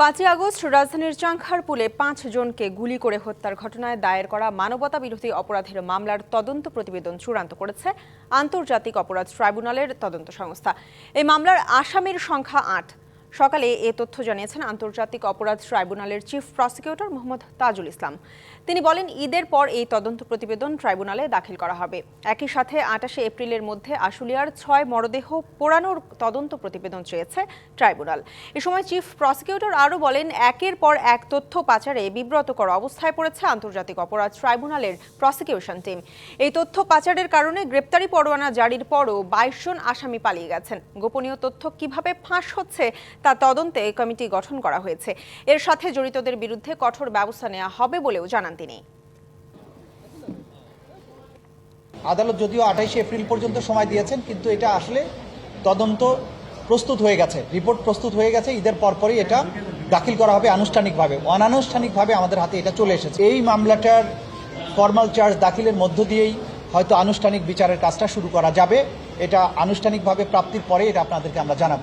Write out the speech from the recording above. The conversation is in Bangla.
পাঁচই আগস্ট রাজধানীর চাংখারপুলে পাঁচ জনকে গুলি করে হত্যার ঘটনায় দায়ের করা মানবতা বিরোধী অপরাধের মামলার তদন্ত প্রতিবেদন চূড়ান্ত করেছে আন্তর্জাতিক অপরাধ ট্রাইব্যুনালের তদন্ত সংস্থা। এই মামলার আসামির সংখ্যা আট। সকালে এ তথ্য জানিয়েছেন আন্তর্জাতিক অপরাধ ট্রাইব্যুনালের চিফ প্রসিকিউটর মোহাম্মদ তাজুল ইসলাম। তিনি বলেন, ঈদের পর এই তদন্ত প্রতিবেদন ট্রাইব্যুনালে দাখিল করা হবে। একই সাথে আটাশে এপ্রিলের মধ্যে আশুলিয়ার ছয় মরদেহ পোড়ানোর তদন্ত প্রতিবেদন চেয়েছে ট্রাইব্যুনাল। এ সময় চিফ প্রসিকিউটর আরও বলেন, একের পর এক তথ্য পাচারে বিব্রতকর অবস্থায় পড়েছে আন্তর্জাতিক অপরাধ ট্রাইব্যুনালের প্রসিকিউশন টিম। এই তথ্য পাচারের কারণে গ্রেপ্তারি পরোয়ানা জারির পরও বাইশ জন আসামি পালিয়ে গেছেন। গোপনীয় তথ্য কীভাবে ফাঁস হচ্ছে তা তদন্তে কমিটি গঠন করা হয়েছে। এর সাথে জড়িতদের বিরুদ্ধে কঠোর ব্যবস্থা নেওয়া হবে বলেও জানান তিনি। আদালত যদিও আঠাইশে এপ্রিল পর্যন্ত সময় দিয়েছেন, কিন্তু এটা আসলে তদন্ত প্রস্তুত হয়ে গেছে, রিপোর্ট প্রস্তুত হয়ে গেছে, ঈদের পরপরই এটা দাখিল করা হবে আনুষ্ঠানিকভাবে, অনানুষ্ঠানিকভাবে আমাদের হাতে এটা চলে এসেছে। এই মামলাটার ফর্মাল চার্জ দাখিলের মধ্য দিয়েই হয়তো আনুষ্ঠানিক বিচারের কাজটা শুরু করা যাবে, এটা আনুষ্ঠানিকভাবে প্রাপ্তির পরে এটা আপনাদেরকে আমরা জানাব।